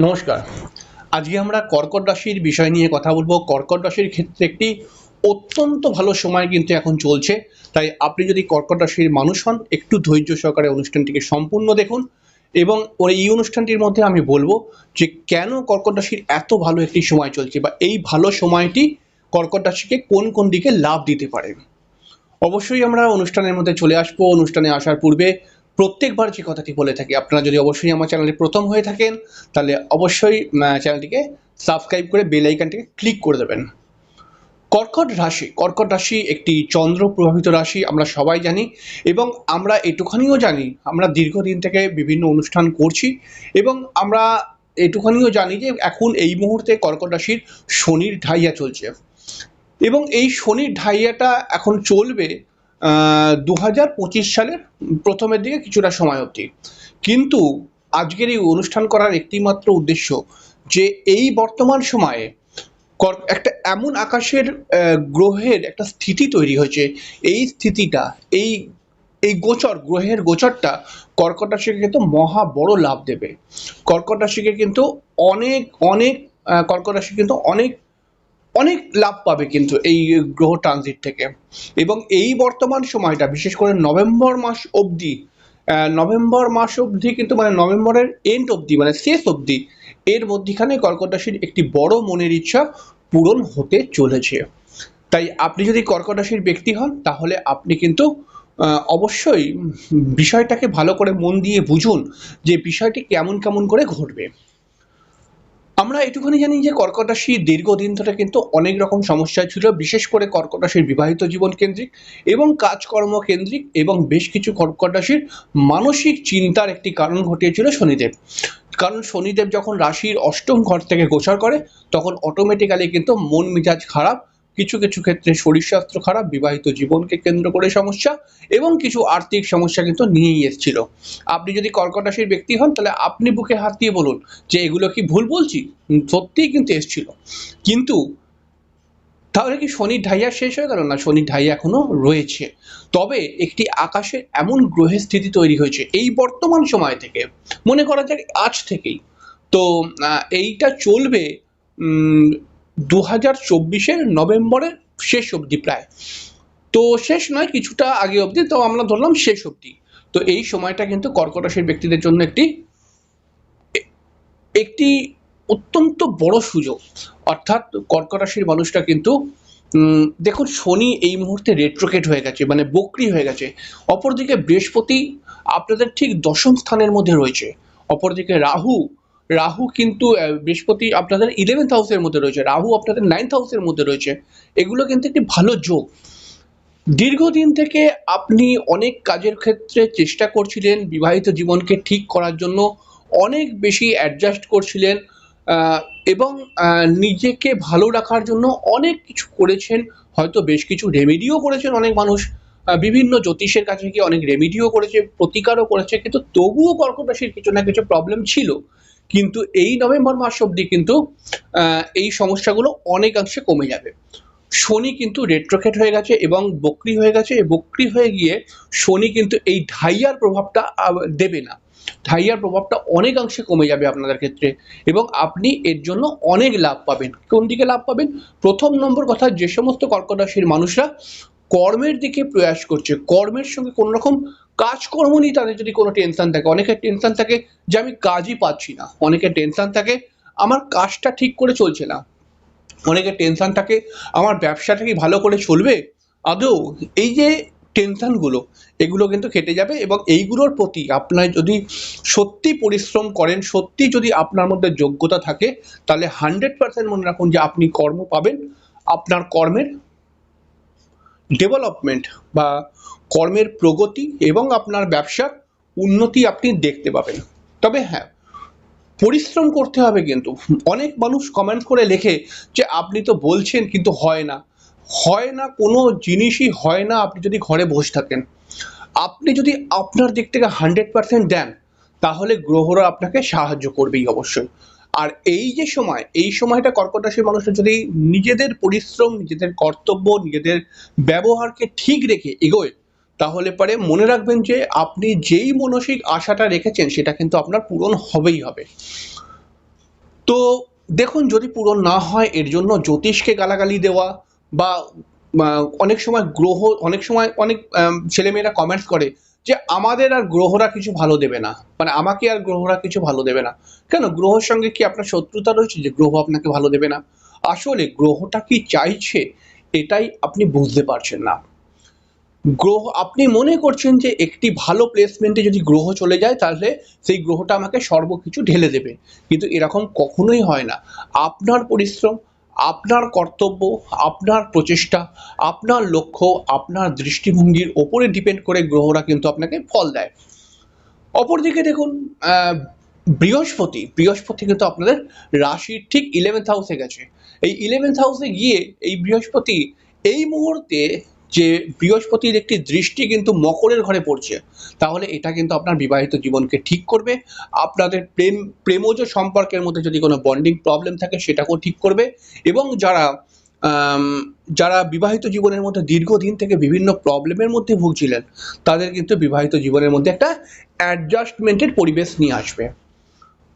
নমস্কার। আজকে আমরা কর্কট রাশির বিষয় নিয়ে কথা বলব। কর্কট রাশির ক্ষেত্রে একটি অত্যন্ত ভালো সময় কিন্তু এখন চলছে। তাই আপনি যদি কর্কট রাশির মানুষ হন, একটু ধৈর্য সহকারে অনুষ্ঠানটিকে সম্পূর্ণ দেখুন এবং এই অনুষ্ঠানটির মধ্যে আমি বলব যে কেন কর্কট রাশির এত ভালো একটি সময় চলছে বা এই ভালো সময়টি কর্কট রাশিকে কোন কোন দিকে লাভ দিতে পারে। অবশ্যই আমরা অনুষ্ঠানের মধ্যে চলে আসব। অনুষ্ঠানে আসার পূর্বে প্রত্যেকবার যে কথাটি বলে থাকি, আপনারা যদি অবশ্যই আমার চ্যানেলে প্রথম হয়ে থাকেন, তাহলে অবশ্যই চ্যানেলটিকে সাবস্ক্রাইব করে বেল আইকনটিকে ক্লিক করে দেবেন। কর্কট রাশি কর্কট রাশি একটি চন্দ্র প্রভাবিত রাশি, আমরা সবাই জানি, এবং আমরা এটুখানিও জানি, আমরা দীর্ঘদিন থেকে বিভিন্ন অনুষ্ঠান করছি, এবং আমরা এটুখানিও জানি যে এখন এই মুহূর্তে কর্কট রাশির শনির ঢাইয়া চলছে। এবং এই শনির ঢাইয়াটা এখন চলবে দু হাজার পঁচিশ সালের প্রথমের দিকে কিছুটা সময় অবধি। কিন্তু আজকের এই অনুষ্ঠান করার একটিমাত্র উদ্দেশ্য যে এই বর্তমান সময়ে একটা এমন আকাশের গ্রহের একটা স্থিতি তৈরি হয়েছে। এই স্থিতিটা, এই এই গোচর, গ্রহের গোচরটা কর্কট রাশিকে কিন্তু মহা বড় লাভ দেবে। কর্কট রাশিকে কিন্তু অনেক অনেক কর্কট রাশি কিন্তু অনেক অনেক লাভ পাবে কিন্তু এই গ্রহ ট্রানজিট থেকে। এবং এই বর্তমান সময়টা, বিশেষ করে নভেম্বর মাস অবধি নভেম্বর মাস অবধি কিন্তু মানে নভেম্বরের এন্ড অবধি মানে শেষ অবধি, এর মধ্যিখানে কর্কট রাশির একটি বড় মনের ইচ্ছা পূরণ হতে চলেছে। তাই আপনি যদি কর্কট রাশির ব্যক্তি হন, তাহলে আপনি কিন্তু অবশ্যই বিষয়টাকে ভালো করে মন দিয়ে বুঝুন যে বিষয়টি কেমন কেমন করে ঘটবে। আমরা এটুখানি জানি যে কর্কট রাশি দীর্ঘদিন ধরে কিন্তু অনেক রকম সমস্যা ছিল, বিশেষ করে কর্কট রাশির বিবাহিত জীবন কেন্দ্রিক এবং কাজকর্ম কেন্দ্রিক এবং বেশ কিছু কর্কট রাশির মানসিক চিন্তার একটি কারণ ঘটিয়েছিল শনিদেব। কারণ শনিদেব যখন রাশির অষ্টম ঘর থেকে গোচর করে, তখন অটোমেটিক্যালি কিন্তু মন মেজাজ খারাপ কিছু কিছু ক্ষেত্রে শরীর স্বাস্থ্য খারাপ, বিবাহিত জীবনকে কেন্দ্র করে সমস্যা এবং কিছু আর্থিক সমস্যা কিন্তু নিয়েই এসেছিল। আপনি যদি কর্কট রাশির ব্যক্তি হন, তাহলে আপনি বুকে হাত দিয়ে বলুন যে এগুলো কি ভুল বলছি? সত্যিই কিন্তু এসছিল। কিন্তু তাহলে কি শনির ঢাইয়া শেষ হয়ে গেল না শনির ঢাইয়া এখনও রয়েছে? তবে একটি আকাশে এমন গ্রহের স্থিতি তৈরি হয়েছে, এই বর্তমান সময় থেকে, মনে করা যাক আজ থেকেই। তো এইটা চলবে দু হাজার চব্বিশের নভেম্বরের শেষ অবধি প্রায়। তো শেষ নয়, কিছুটা আগে অবধি, তো আমরা ধরলাম শেষ অবধি। তো এই সময়টা কিন্তু কর্কট রাশির ব্যক্তিদের জন্য একটি একটি অত্যন্ত বড় সুযোগ। অর্থাৎ কর্কট রাশির মানুষটা কিন্তু দেখুন, শনি এই মুহূর্তে রেট্রোকেট হয়ে গেছে মানে বক্রি হয়ে গেছে। অপরদিকে বৃহস্পতি আপনাদের ঠিক দশম স্থানের মধ্যে রয়েছে। অপরদিকে রাহু রাহু কিন্তু বৃহস্পতি আপনাদের ইলেভেন্থ হাউসের মধ্যে রয়েছে, রাহু আপনাদের নাইন্থ হাউসের মধ্যে রয়েছে। এগুলো কিন্তু একটি ভালো যোগ। দীর্ঘদিন থেকে আপনি অনেক কাজের ক্ষেত্রে চেষ্টা করছিলেন বিবাহিত জীবনকে ঠিক করার জন্য, অনেক বেশি অ্যাডজাস্ট করছিলেন এবং নিজেকে ভালো রাখার জন্য অনেক কিছু করেছেন, হয়তো বেশ কিছু রেমেডিও করেছেন অনেক মানুষ। বিভিন্ন জ্যোতিষের কাছে গিয়ে অনেক রেমেডিও করেছে, প্রতিকারও করেছে, কিন্তু তবুও কর্কট রাশির কিছু না কিছু প্রবলেম ছিল। কিন্তু এই নভেম্বর মাস অবধি কিন্তু এই সমস্যাগুলো অনেকাংশে কমে যাবে। শনি কিন্তু রেট্রোকেট হয়ে গেছে এবং বক্রি হয়ে গেছে। বক্রি হয়ে গিয়ে শনি কিন্তু এই ঢাইয়ার প্রভাবটা দেবে না। ঢাইয়ার প্রভাবটা অনেকাংশে কমে যাবে আপনাদের ক্ষেত্রে এবং আপনি এর জন্য অনেক লাভ পাবেন। কোন দিকে লাভ পাবেন? প্রথম নম্বর কথা, যে সমস্ত কর্কট রাশির মানুষরা কর্মের দিকে প্রয়াস করছে, কর্মের সঙ্গে কোনো রকম কাজকর্ম নিয়ে তাদের যদি কোনো টেনশন থাকে, অনেকের টেনশন থাকে যে আমি কাজই পাচ্ছি না, অনেকের টেনশন থাকে আমার কাজটা ঠিক করে চলছে না, অনেকের টেনশন থাকে আমার ব্যবসাটা কি ভালো করে চলবে, আদৌ এই যে টেনশনগুলো এগুলো কিন্তু কেটে যাবে এবং এইগুলোর প্রতি আপনার যদি সত্যি পরিশ্রম করেন, সত্যি যদি আপনার মধ্যে যোগ্যতা থাকে, তাহলে হান্ড্রেড পার্সেন্ট মনে রাখুন যে আপনি কর্ম পাবেন, আপনার কর্মের ডেভেলপমেন্ট বা কর্মের প্রগতি এবং আপনার ব্যবসার উন্নতি আপনি দেখতে পাবেন। তবে হ্যাঁ পরিশ্রম করতে হবে কিন্তু। অনেক মানুষ কমেন্ট করে লেখে যে, আপনি তো বলছেন কিন্তু হয় না। হয় না কোনো জিনিসই হয় না আপনি যদি ঘরে বসে থাকেন। আপনি যদি আপনার দিক থেকে হান্ড্রেড পার্সেন্ট দেন, তাহলে গ্রহরা আপনাকে সাহায্য করবেই অবশ্যই। আর এই যে সময়, এই সময়টা কর্কট রাশির মানুষরা যদি নিজেদের পরিশ্রম, নিজেদের কর্তব্য, নিজেদের ব্যবহারকে ঠিক রেখে এগোয়, তাহলে পরে মনে রাখবেন যে আপনি যেই মানসিক আশাটা রেখেছেন সেটা কিন্তু আপনার পূরণ হবেই হবে। তো দেখুন, যদি পূরণ না হয়, এর জন্য জ্যোতিষকে গালাগালি দেওয়া বা অনেক সময় গ্রহ, অনেক সময় অনেক ছেলেমেয়েরা কমেন্টস করে যে আমাদের আর গ্রহরা কিছু ভালো দেবে না। মানে আমাকে আর গ্রহরা কিছু ভালো দেবে না। কেন? গ্রহর সঙ্গে কি আপনার শত্রুতা রয়েছে যে গ্রহ আপনাকে ভালো দেবে না? আসলে গ্রহটা কি চাইছে এটাই আপনি বুঝতে পারছেন না। গ্রহ, আপনি মনে করছেন যে একটি ভালো প্লেসমেন্টে যদি গ্রহ চলে যায় তাহলে সেই গ্রহটা আমাকে সর্বকিছু ঢেলে দেবে। কিন্তু এরকম কখনোই হয় না। আপনার পরিশ্রম আপনার কর্তব্য, আপনার প্রচেষ্টা, আপনার লক্ষ্য, আপনার দৃষ্টিভঙ্গির ওপরে ডিপেন্ড করে গ্রহরা কিন্তু আপনাকে ফল দেয়। অপরদিকে দেখুন বৃহস্পতি বৃহস্পতি কিন্তু আপনাদের রাশির ঠিক ইলেভেন্থ হাউসে গেছে। এই ইলেভেন্থ হাউসে গিয়ে এই বৃহস্পতি এই মুহূর্তে যে বৃহস্পতির একটি দৃষ্টি কিন্তু মকরের ঘরে পড়ছে, তাহলে এটা কিন্তু আপনার বিবাহিত জীবনকে ঠিক করবে। আপনাদের প্রেম, প্রেমজ সম্পর্কের মধ্যে যদি কোনো বন্ডিং প্রবলেম থাকে, সেটাকেও ঠিক করবে। এবং যারা যারা বিবাহিত জীবনের মধ্যে দীর্ঘদিন থেকে বিভিন্ন প্রবলেমের মধ্যে ভুগছিলেন, তাদের কিন্তু বিবাহিত জীবনের মধ্যে একটা অ্যাডজাস্টমেন্টের পরিবেশ নিয়ে আসবে।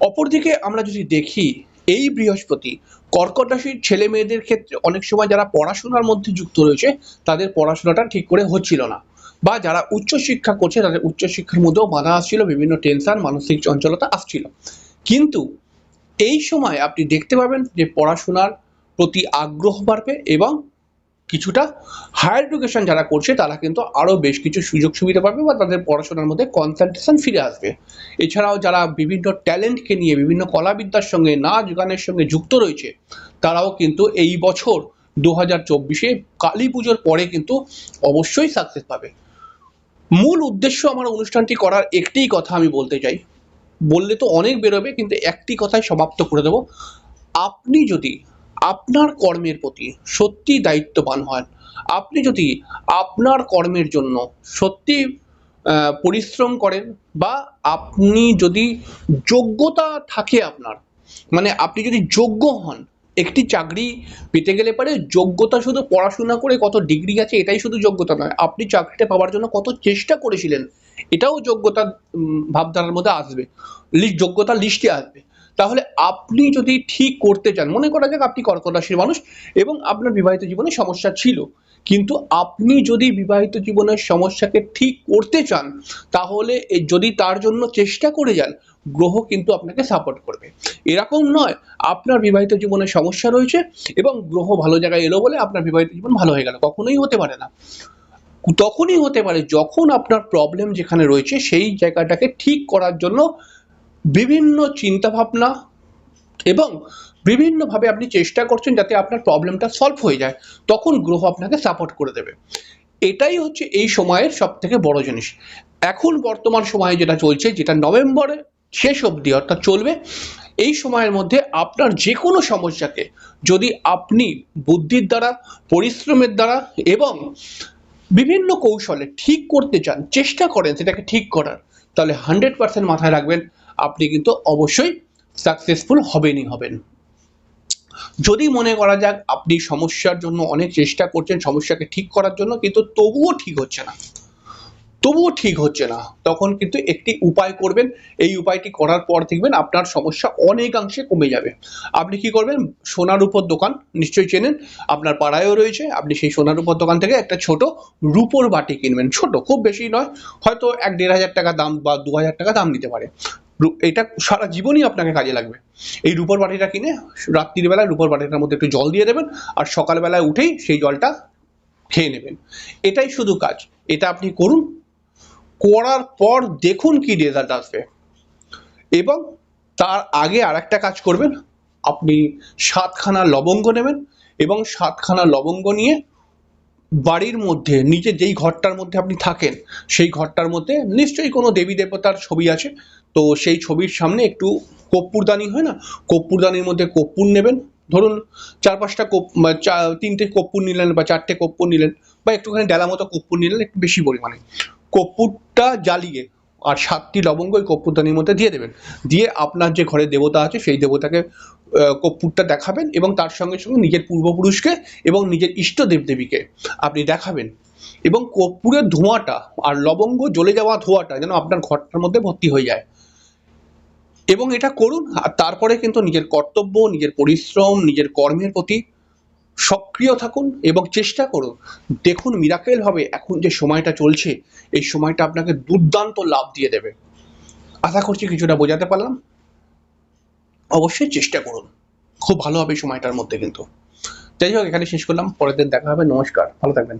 অপরদিকে আমরা যদি দেখি এই বৃহস্পতি কর্কট রাশির ছেলে মেয়েদের ক্ষেত্রে অনেক সময় যারা পড়াশোনার মধ্যে যুক্ত রয়েছে, তাদের পড়াশোনাটা ঠিক করে হচ্ছিল না। বা যারা উচ্চশিক্ষা করছে, তাদের উচ্চশিক্ষার মধ্যেও বাধা আসছিল, বিভিন্ন টেনশন মানসিক চঞ্চলতা আসছিল। কিন্তু এই সময় আপনি দেখতে পাবেন যে পড়াশোনার প্রতি আগ্রহ বাড়বে এবং কিছুটা হায়ার এডুকেশন যারা করছে, তারা কিন্তু আরও বেশ কিছু সুযোগ সুবিধা পাবে বা তাদের পড়াশোনার মধ্যে কনসেন্ট্রেশন ফিরে আসবে। এছাড়াও যারা বিভিন্ন ট্যালেন্টকে নিয়ে, বিভিন্ন কলাবিদ্যার সঙ্গে, নাচ গানের সঙ্গে যুক্ত রয়েছে, তারাও কিন্তু এই বছর দু হাজার চব্বিশে কালী পুজোর পরে কিন্তু অবশ্যই সাকসেস পাবে। মূল উদ্দেশ্য আমার অনুষ্ঠানটি করার একটিই কথা আমি বলতে চাই। বললে তো অনেক বেরোবে, কিন্তু একটি কথাই সমাপ্ত করে দেব। আপনি যদি আপনার কর্মের প্রতি সত্যি দায়িত্ববান হন। আপনি যদি আপনার কর্মের জন্য সত্যি পরিশ্রম করেন বা আপনি যদি যোগ্যতা থাকে আপনার মানে আপনি যদি যোগ্য হন, একটি চাকরি পেতে গেলে পারে যোগ্যতা শুধু পড়াশোনা করে কত ডিগ্রি আছে এটাই শুধু যোগ্যতা নয়, আপনি চাকরিটা পাওয়ার জন্য কত চেষ্টা করেছিলেন, এটাও যোগ্যতা ভাবধারার মধ্যে আসবে। যোগ্যতা লিস্টে আসবে। তাহলে আপনি যদি ঠিক করতে চান, মনে করা যাক আপনি কর্কট রাশির মানুষ এবং আপনার বিবাহিত জীবনে সমস্যা ছিল। কিন্তু আপনি যদি বিবাহিত জীবনের সমস্যাকে ঠিক করতে চান, তাহলে যদি তার জন্য চেষ্টা করে যান, গ্রহ কিন্তু আপনাকে সাপোর্ট করবে। এরকম নয়, আপনার বিবাহিত জীবনে সমস্যা রয়েছে এবং গ্রহ ভালো জায়গায় এলো বলে আপনার বিবাহিত জীবন ভালো হয়ে গেল, কখনোই হতে পারে না। তখনই হতে পারে যখন আপনার প্রবলেম যেখানে রয়েছে, সেই জায়গাটাকে ঠিক করার জন্য বিভিন্ন চিন্তাভাবনা এবং বিভিন্নভাবে আপনি চেষ্টা করছেন যাতে আপনার প্রবলেমটা সলভ হয়ে যায়, তখন গ্রহ আপনাকে সাপোর্ট করে দেবে। এটাই হচ্ছে এই সময়ের সব থেকে বড় জিনিস। এখন বর্তমান সময়ে যেটা চলছে, যেটা নভেম্বরে শেষ অবধি অর্থাৎ চলবে, এই সময়ের মধ্যে আপনার যে কোনো সমস্যাকে যদি আপনি বুদ্ধির দ্বারা, পরিশ্রমের দ্বারা এবং বিভিন্ন কৌশলে ঠিক করতে চান, চেষ্টা করেন সেটাকে ঠিক করার, তাহলে হান্ড্রেড পার্সেন্ট মাথায় রাখবেন। আপনি কিন্তু অবশ্যই সাকসেসফুল হবেনই হবেন। যদি মনে করা যাক আপনি সমস্যার জন্য অনেক চেষ্টা করছেন সমস্যাকে ঠিক করার জন্য, কিন্তু তবুও ঠিক হচ্ছে না। তবুও ঠিক হচ্ছে না। তখন কিন্তু একটি উপায় করবেন। এই উপায়টি করার পর দেখবেন আপনার সমস্যা অনেকাংশে কমে যাবে। আপনি কি করবেন? সোনার উপর দোকান নিশ্চয়ই চেনেন। আপনার পাড়ায়ও রয়েছে। আপনি সেই সোনার উপর দোকান থেকে একটা ছোট রূপোর বাটি কিনবেন। ছোট, খুব বেশি নয়। হয়তো এক দেড় হাজার টাকা দাম বা দু হাজার টাকা দাম নিতে পারে। এটা সারা জীবনই আপনাকে কাজে লাগবে। এই রূপোর বাটিটা কিনে রাত্রির বেলায় রূপোর বাটিটার মধ্যে একটু জল দিয়ে দেবেন আর সকালবেলায় উঠেই সেই জলটা খেয়ে নেবেন। এটাই শুধু কাজ। এটা আপনি করুন। করার পর দেখুন কি রেজাল্ট আসবে। এবং তার আগে আর একটা কাজ করবেন। আপনি সাতখানা লবঙ্গ নেবেন এবং সাতখানা লবঙ্গ নিয়ে বাড়ির মধ্যে নিজে যেই ঘরটার মধ্যে আপনি থাকেন, সেই ঘরটার মধ্যে নিশ্চয়ই কোনো দেবী দেবতার ছবি আছে। তো সেই ছবির সামনে একটু কর্পূরদানি হয় না? কর্পূরদানির মধ্যে কর্পূর নেবেন। ধরুন চার পাঁচটা কপ- তিনটে কর্পূর নিলেন বা চারটে কর্পূর নিলেন, বা একটুখানি ডেলা মতো কর্পূর নিলেন, একটু বেশি পরিমাণে। কর্পূরটা জ্বালিয়ে আর সাতটি লবঙ্গ ওই কর্পূরদানির মধ্যে দিয়ে দেবেন। দিয়ে আপনার যে ঘরে দেবতা আছে, সেই দেবতাকে কর্পূরটা দেখাবেন এবং তার সঙ্গে সঙ্গে নিজের পূর্বপুরুষকে এবং নিজের ইষ্ট দেবদেবীকে আপনি দেখাবেন। এবং কর্পূরের ধোঁয়াটা আর লবঙ্গ জ্বলে যাওয়া ধোঁয়াটা যেন আপনার ঘরটার মধ্যে ভর্তি হয়ে যায়। এবং এটা করুন, আর তারপরে কিন্তু নিজের কর্তব্য, নিজের পরিশ্রম, নিজের কর্মের প্রতি সক্রিয় থাকুন এবং চেষ্টা করুন। দেখুন মিরাকেল হবে, এখন যে সময়টা চলছে, এই সময়টা আপনাকে দুর্দান্ত লাভ দিয়ে দেবে। আশা করছি কিছুটা বোঝাতে পারলাম। অবশ্যই চেষ্টা করুন। খুব ভালো হবে সময়টার মধ্যে কিন্তু। যাই হোক, এখানে শেষ করলাম। পরের দিন দেখা হবে। নমস্কার। ভালো থাকবেন।